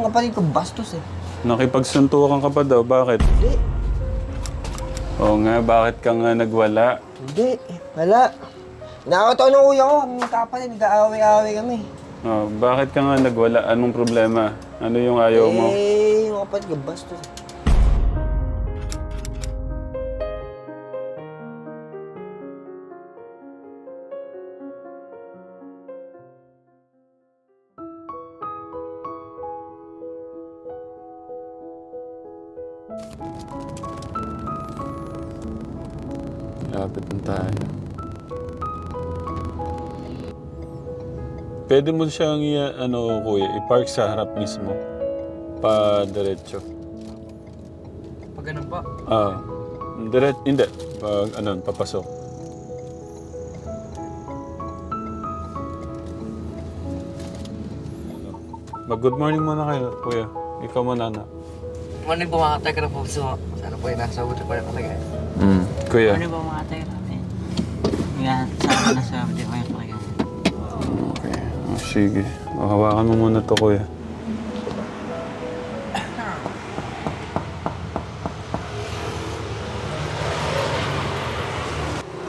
yung kapatid ko, bastos eh. Nakipagsuntukan ka pa daw. Bakit? Hindi. Oo nga, bakit ka nga nagwala? Hindi. Wala. Nakakatawa ng kuya ko. Kami kapatid, nag-aaway-aaway kami. Oh, bakit ka nga nagwala? Anong problema? Ano yung ayaw mo? Eh, yung kapatid ko, bastos eh. Lapit na tayo. Pwede mo siyang ano, kuya, i-park sa harap mismo. Pa diretso. Pag ganun po. Ah, diret, hindi. Pag ano, papasok. Mag-good morning muna kayo, kuya. Ikaw muna na. Ano po mga taga na po so, sana po yung nasa ulo pa rin talaga. Mm. Kuya. Ano ba mga tayo natin? Yan, sana na sa di ko yung pakinggan. Okay. Oh, sige. O, hawakan mo muna to, kuya.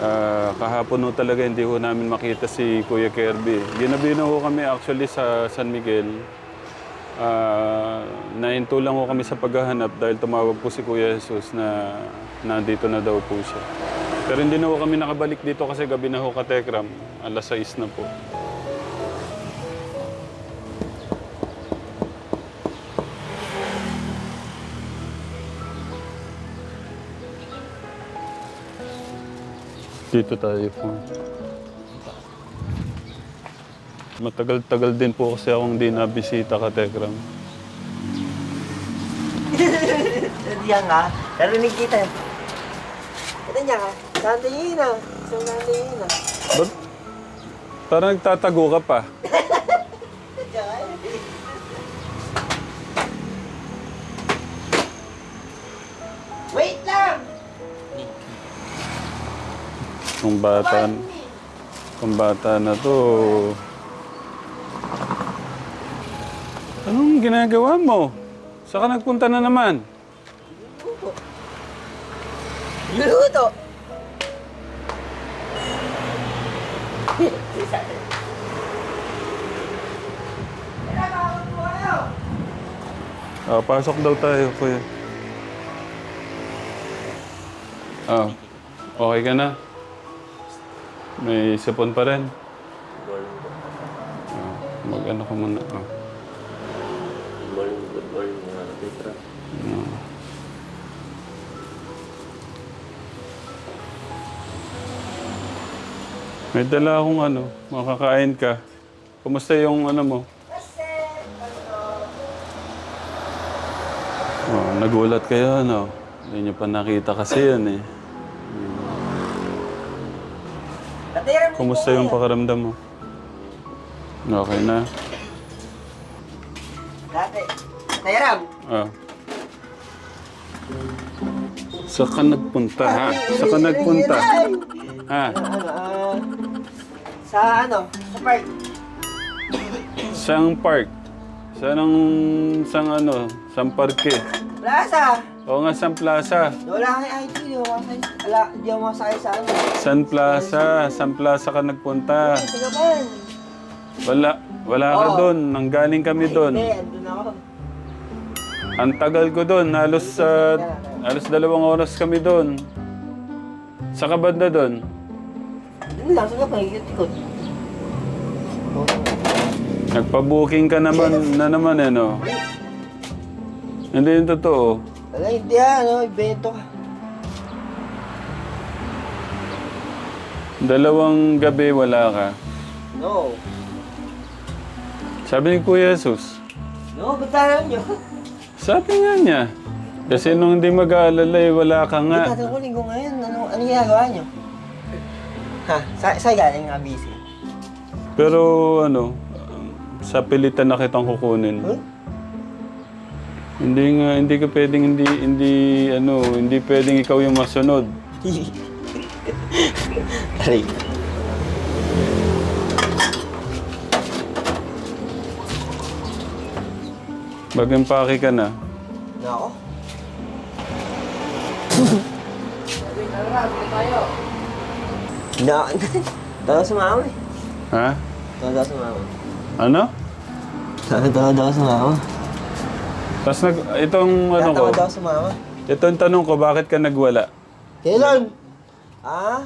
Ah, kahapon ho talaga hindi ho namin makita si Kuya Kirby. Ginabi na ho kami actually sa San Miguel. Ah, nahinto lang ho kami sa paghahanap dahil tumawag po si Kuya Jesus na nandito na daw po siya. Pero hindi na ho kami nakabalik dito kasi gabi na ho katekram. Alas 6 na po. Dito tayo po. Matagal-tagal din po kasi akong di nabisita ka, Tekram. Diyan nga. Narinig kita. Ito niya ka. Sandayin na. Isang sandayin na. Ba't parang nagtatago ka pa? Wait lang! Kung bata, kung bata na to... Anong ginagawa mo? Saan ka nagpunta na naman? Luto! Ah, pasok daw tayo, kuya. Ah, okay ka na? May sipon pa rin? Ah, mag-ano ka muna. Ah. May dala akong ano, makakain ka. Kumusta yung ano mo? Oh, nagulat kayo, ano? Hindi nyo pa nakita kasi yan eh. Kumusta yung pakaramdam mo? Okay na? Dati. Natiram. Ah. Saan ka nagpunta, ha? Saan ka nagpunta? Ha? Ah... sa ano? Sa park. Saan park? Saan ang... Saan ano? Saan parke? Plaza! Oo nga, saan plaza? Wala kang ID. Di ako masakay. Wala, di ako masakay sa ano. San Plaza? San Plaza ka nagpunta? Ay, Tagapan. Wala. Wala ka Oo. doon. Nanggaling kami doon. Hindi, andun ako. Ang tagal ko doon. Halos sa... halos dalawang oras kami doon. Sa kabanda doon. Andun lang, sa kapag ikot-ikot. Nagpa-booking ka naman na naman eh, no? Hindi yung totoo. Wala, hindi ah, ano, ibento ka. Dalawang gabi wala ka. No. Sabi ni Kuya Jesus. No, ba't nyo? Sabi nga niya. Kasi nung hindi mag-aalala eh, wala ka nga. Hindi tatanggulin ko ngayon. Ano, ano ginagawa nyo? Ha? Sa, sa galing nga busy? Pero ano, sa pilitan na kitang kukunin. Huh? Hindi nga, hindi ka pwedeng hindi, hindi, ano, hindi pwedeng ikaw yung masunod. Aray. Mag-empake ka na. Nako. Na, tawa sa mama eh. Ha? Daw sa mama. Ano? Tawa tawa daw sa mama. Tapos nag, itong ano ko, Tawa daw sa mama. itong tanong ko, bakit ka nagwala? Kailan? Ah?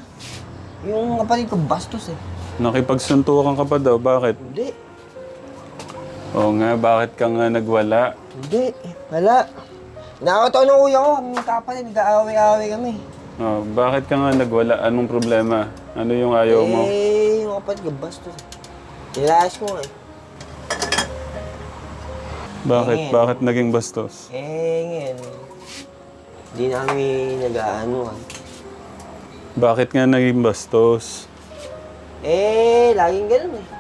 Yung kapatid ko, bastos eh. Nakipagsuntukan ka pa daw, bakit? Hindi. Oo nga, bakit ka nga nagwala? Hindi. Wala. Nakakatawa ng kuya ko. Kami kapalit, nag-aaway-aaway kami. Oh, bakit ka nga nagwala? Anong problema? Ano yung ayaw mo? Eh, yung kapatid ko, bastos eh. Nilayas ko nga eh. Bakit? Tingin. Bakit naging bastos? Eh, ngayon. Hindi na kami nag-ano ah. Bakit nga naging bastos? Eh, laging ganun eh.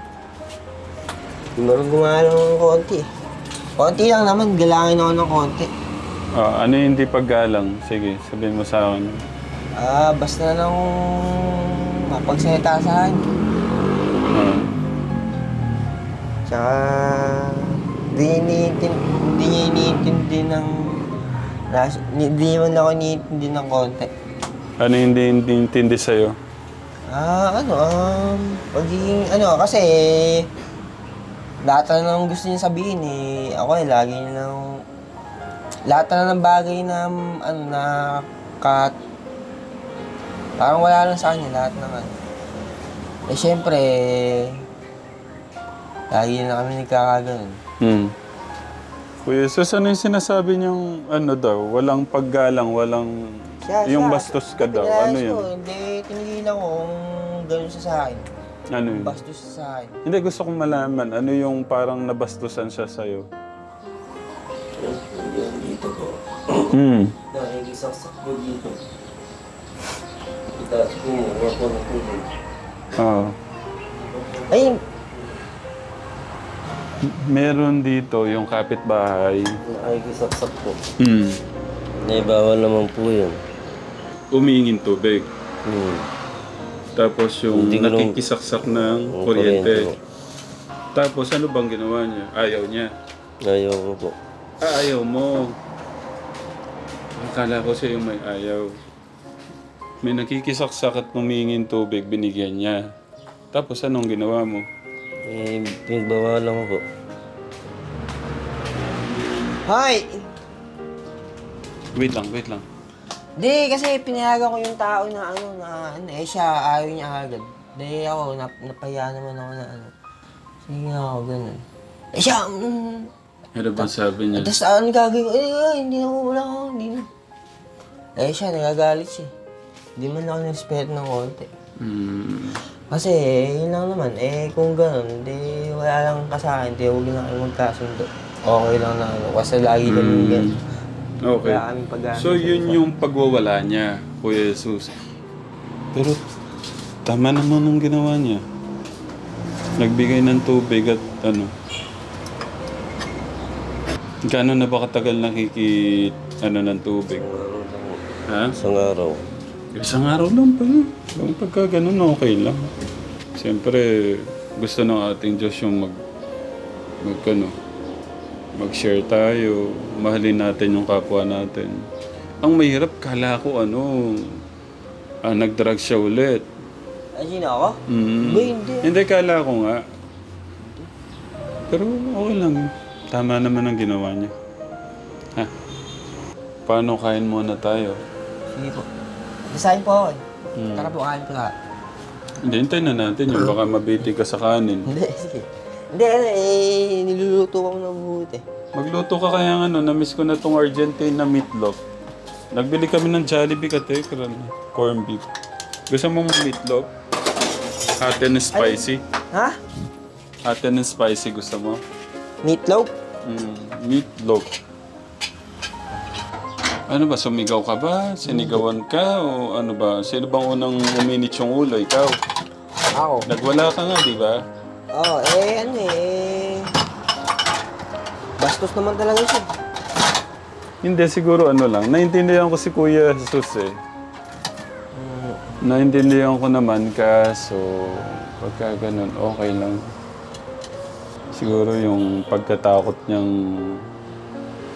Marunong gumalaw ng konti. Konti lang naman, galangin ako ng konti. Ah, ano yung hindi paggalang? Sige, sabihin mo sa akin. Ah, basta na lang mapagsalita sa akin. Ah, Tsaka, hindi niya iniintindi, hindi niya iniintindi ng, ras- hindi man ako iniintindi ng konti. ano yung hindi hindi intindi sa'yo? Ah, ano, um, pagiging, ano, kasi, lahat na ng gusto niya sabihin eh, ako eh, lagi niya lang, lahat na ng bagay na, ano, na, kat, parang wala lang sa kanya, lahat ng ano. Eh, syempre, lagi na kami nagkakaganon. Hmm. Kuya Jesus, ano yung sinasabi niyang ano daw? Walang paggalang, walang... Siya, yung siya, bastos ka daw. Ano ko, yun? Hindi, tinigilan ko kung gano'n siya sa akin. Ano yun? Bastos sa akin. Hindi, gusto kong malaman. Ano yung parang nabastusan siya sa'yo? Dito po. Hmm. Nakikisaksak po dito. Po, huwag po ng tubig. Oo. Ay, Meron dito yung kapitbahay. nakikisaksak po. Hmm. Nay, bawal naman po yun. Umingin tubig. Hmm. Tapos yung Hindi ko nung- nakikisaksak ng Yung kuryente. kuryente Tapos ano bang ginawa niya? Ayaw niya. Ayaw ko po. Ah, ayaw mo. Akala ko siya yung may ayaw. May nakikisaksak at humingin tubig, binigyan niya. Tapos anong ginawa mo? Eh, pinagbawalan ko po. Hi! Wait lang, wait lang. Di, kasi pinayagan ko yung tao na ano, na ano, eh siya, ayaw niya agad. Di ako, nap napaya naman ako na ano. Sige nga ako, ganun. Eh siya, mm, Ano ba sabi niya? Tapos ano gagawin ko? Eh, eh, hindi na wala ako, hindi na. Eh siya, nagagalit siya. Hindi man ako nirespeto ng konti. Hmm. Kasi, yun lang naman. Eh, kung ganun, di wala lang ka sa akin, di huwag na kayo magkasundo. Okay lang na ano, kasi lagi kami Hmm. ganun. Okay. Wala kaming pag So yun yung pagwawala niya, Kuya Jesus. Pero tama naman ang ginawa niya. Nagbigay ng tubig at ano. Gano'n na ba katagal nakiki ano ng tubig? Ha? Isang araw. Isang araw lang pa yun. Yung pagka ganun, okay lang. Siyempre, gusto ng ating Diyos yung mag, mag ano, mag-share tayo, mahalin natin yung kapwa natin. Ang mahirap, kala ko ano, ah, nag-drug siya ulit. Ay, sino ako? Mm. Ba, hindi. Hindi, kala ko nga. Pero okay lang. Tama naman ang ginawa niya. Ha? Paano kain muna tayo? Sige po. Design po ako eh. Hmm. Tara po, kain po lahat. Hindi, hintayin na natin yun. Baka mabiti ka sa kanin. Hindi, sige. Hindi, ano eh, niluluto ko ng buti. Magluto ka kaya ano, na-miss ko na tong Argentina meatloaf. Nagbili kami ng Jollibee ka, Tekran. Corn beef. Gusto mo ng meatloaf? Hot and spicy. Ha? Hot and spicy gusto mo? Meatloaf? Mm, meatloaf. Ano ba, sumigaw ka ba? Sinigawan ka? O ano ba? Sino bang unang uminit yung ulo? Ikaw? Ako. Nagwala ka nga, di ba? Oh, eh, ano eh. Bastos naman talaga siya. Hindi, siguro ano lang. Naintindihan ko si Kuya Jesus eh. Naintindihan ko naman kaso pagka ganun, okay lang. Siguro yung pagkatakot niyang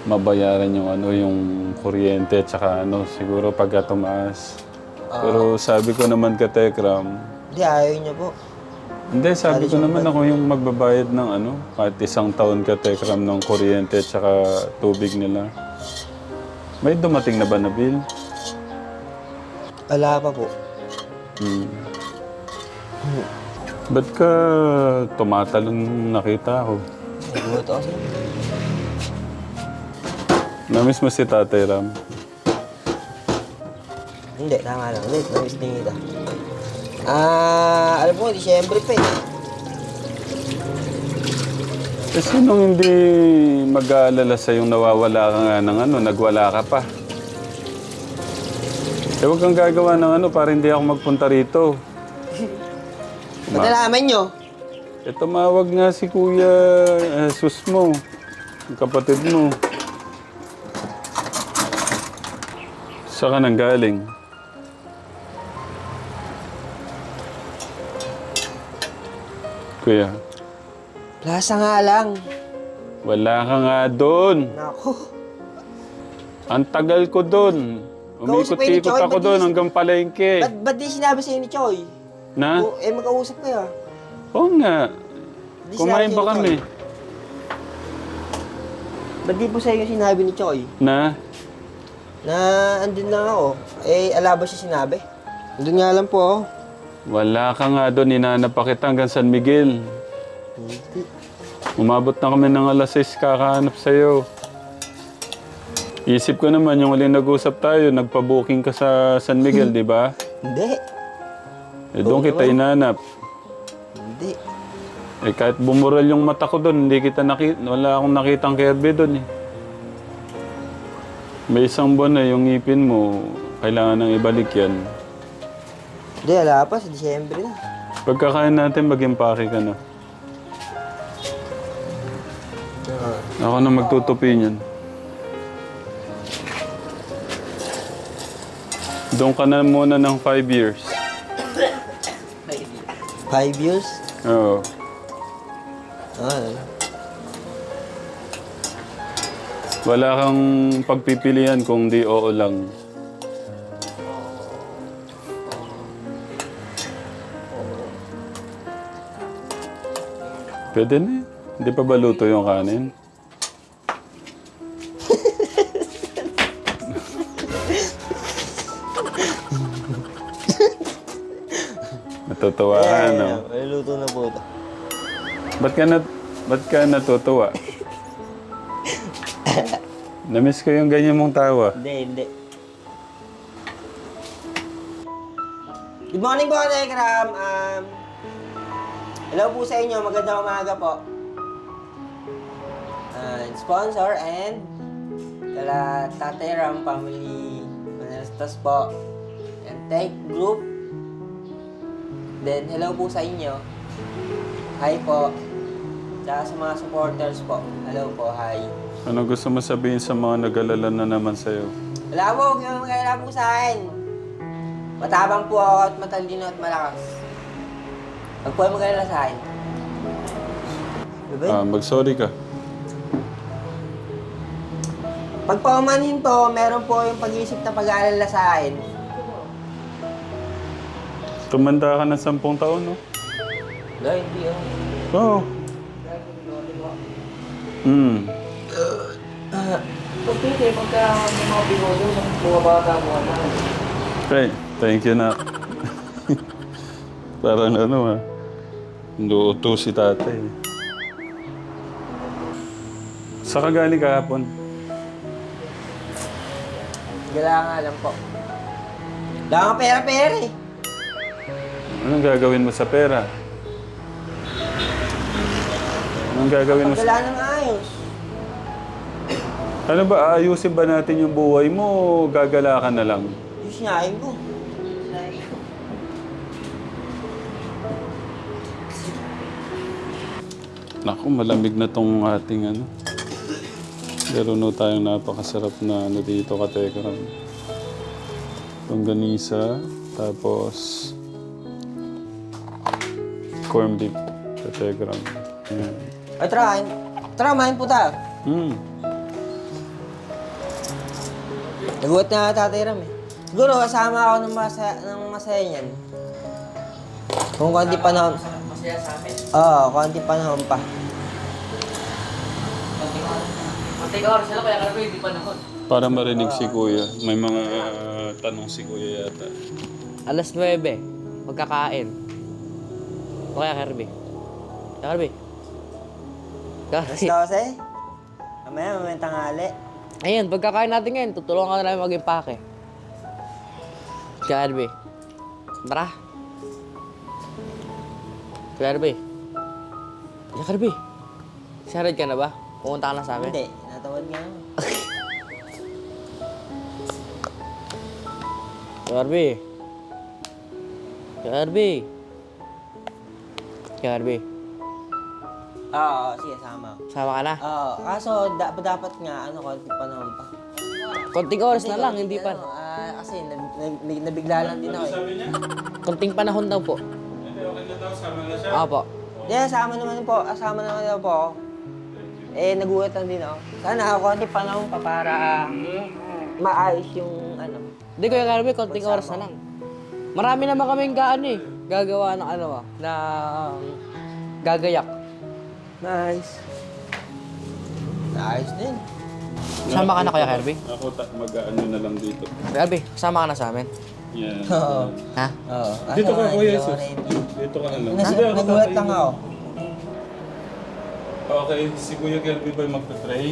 mabayaran yung ano yung kuryente at saka ano siguro pagka tumaas. Pero sabi ko naman ka Tekram, Hindi, ayaw niya po. Hindi sabi ko naman ako yung magbabayad ng ano kahit isang taon ka Tekram ng kuryente at saka tubig nila. May dumating na ba na bill? Wala pa po. Hmm. Ba't ka tumatalon nakita ako? Nagulat ako sir. Namiss mo si Tatay Ram. Hindi, tama lang. Hindi, namiss din kita. Ah, alam mo, Disyembre pa eh. Eh, sinong hindi mag-aalala sa yung nawawala ka nga ng ano, nagwala ka pa? Eh, huwag kang gagawa ng ano para hindi ako magpunta rito. Ba't nalaman nyo? Eh, tumawag nga si Kuya Jesus mo, yung kapatid mo. Saan ka nang galing? Kuya, Plaza nga lang. wala ka nga doon. Nako. Ang tagal ko doon. Umikot-ikot ako ba't doon hanggang palengke. Ba't, ba't di sinabi sa'yo ni Choy? Na? O, eh, magkausap kayo ah. Oo nga. Di Kumain sinabi ba sa'yo ni kami? Choy. Ba't di po sa'yo sinabi ni Choy? Na? Na andun lang ako. Eh, ala ba siya sinabi? Andun nga lang po ako. Wala ka nga doon. Inanap pa kita hanggang San Miguel. Umabot na kami ng alas 6 kakahanap sa'yo. Isip ko naman, yung uling nag-usap tayo, nagpa-booking ka sa San Miguel, di ba? Hindi. Eh, doon kita inanap. Hindi. Eh, kahit bumural yung mata ko doon, hindi kita nakita, wala akong nakitang Kirby doon eh. May isang buwan na yung ngipin mo, kailangan nang ibalik yan. Hindi, ala pa. Sa Disyembre na. Pagkakain natin, mag-impake ka na. Ako na magtutupi niyan. Doon ka na muna ng 5 years. Five years? Oo. Ah, Wala kang pagpipilian kung di oo lang. Pwede na eh. Hindi pa ba luto yung kanin? Natutuwa ka, no? May luto na po ito. Ba't ka, nat ba't ka natutuwa? Namiss ko yung ganyan mong tawa. Hindi, hindi. Good morning po, Telegram. Um, hello po sa inyo. Magandang umaga po. Uh, sponsor and kala Tatay Ram Family Manastas po. And Tech Group. Then, hello po sa inyo. Hi po. Tsaka sa mga supporters po. Hello po, hi. Ano gusto mo sabihin sa mga nag-alala na naman sa'yo? Wala po, huwag kayo po sa akin. Matabang po ako at matalino at malakas. Huwag po kayo sa akin. Diba? Ah, mag-sorry ka. Pag paumanhin po, meron po yung pag-iisip na pag-aalala sa akin. Tumanda ka ng sampung taon, no? Wala, hindi oh. Oo. Hmm. Pagkita, pagka may mga pinodo, mga bata mo na. Okay, thank you na. Parang ano ha. Luto si tatay. Sa kagali kahapon? Wala nga lang po. Wala nga pera-pera eh. Anong gagawin mo sa pera? Anong gagawin mo sa... wala nang ayos. Ano ba, aayusin ba natin yung buhay mo o gagala ka na lang? Yung sinahin ko. Naku, malamig na tong ating ano. Meron no tayong napakasarap na ano dito, katekram. Longganisa, tapos corn beef, katekram. Ayan. Ay, tara, tara, main po tayo. Mm. Nagulat na tatay Ram eh. Siguro kasama ako ng masaya, ng masaya niyan. Kung konti panahon. Masaya sa amin. Oo, konti panahon pa. Matay ka oras sila kaya karami hindi pa nahon. Para marinig si Kuya. May mga ah, tanong si Kuya yata. Alas 9, magkakain. O kaya Kirby? Kaya Kirby? Alas Kirby? 12? Mamaya, mamaya tanghali. Ayun, pagkakain natin ngayon, tutulungan ka namin mag-impake. Kaya Kirby? Tara. Kaya Kirby? Kaya Kirby? Excited ka na ba? Pumunta ka na sa amin? Hindi, natawad nga naman. Kirby. Kirby. Kirby. Oo, sige, sama ako. Sama ka na. Oo, kaso da- dapat nga, ano, konti panahon pa. Konting oras na lang, hindi pa. Ano, ah, kasi nab- nab- nab- nabigla lang din ako eh. niya? Konting panahon daw po. Hindi, okay na siya. Opo. Yeah, sama naman po, asama naman daw po ako. Eh, nagulat lang din ako. Sana ako konti panahon pa para ah, maayos yung ano. Hindi ko yung Kirby, konting oras na lang. Marami naman kaming gaano eh. Gagawa ng ano ah, na gagayak. Nice. Nice din. Sama ka na kaya Kirby? Ako ta- mag-ano na lang dito. Kirby, sama ka na sa amin. Yan. Oo. Ha? Oo. Dito ka, Ano, Kuya hindi ako Jesus. Dito ka na lang. Nas- Hindi, ako Nagulat lang ako. Okay, si Kuya Kirby ba yung magpa-try?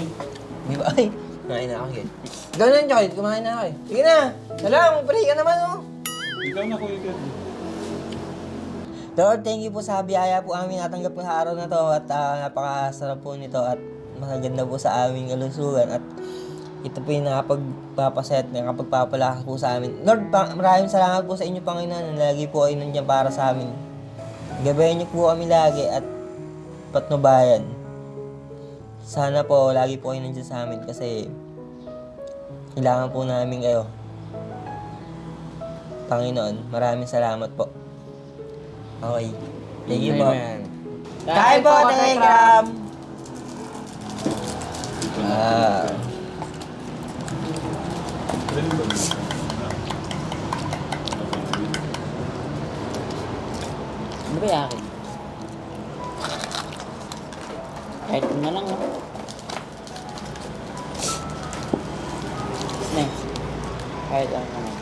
Di ba? Ay, kumain na ako eh. Ganun, Joy. Kumain na ako eh. Sige na. Salam, pray ka naman oh. Ikaw na, Kuya Kirby. Lord, thank you po sa biyaya po aming natanggap po sa araw na to at ah, napakasarap po nito at maganda po sa aming kalusugan at ito po yung nakapagpapasaya at nakapagpapalakas po sa amin. Lord, pa- maraming salamat po sa inyo, Panginoon, na lagi po ay nandiyan para sa amin. Gabayan niyo po kami lagi at patnubayan. Sana po lagi po kayo nandiyan sa amin kasi kailangan po namin kayo. Panginoon, maraming salamat po. Okay. Thank you po. Kain po, Telegram! Ah. Ano ba yung akin? Kahit na lang, no? Next. Kahit ano na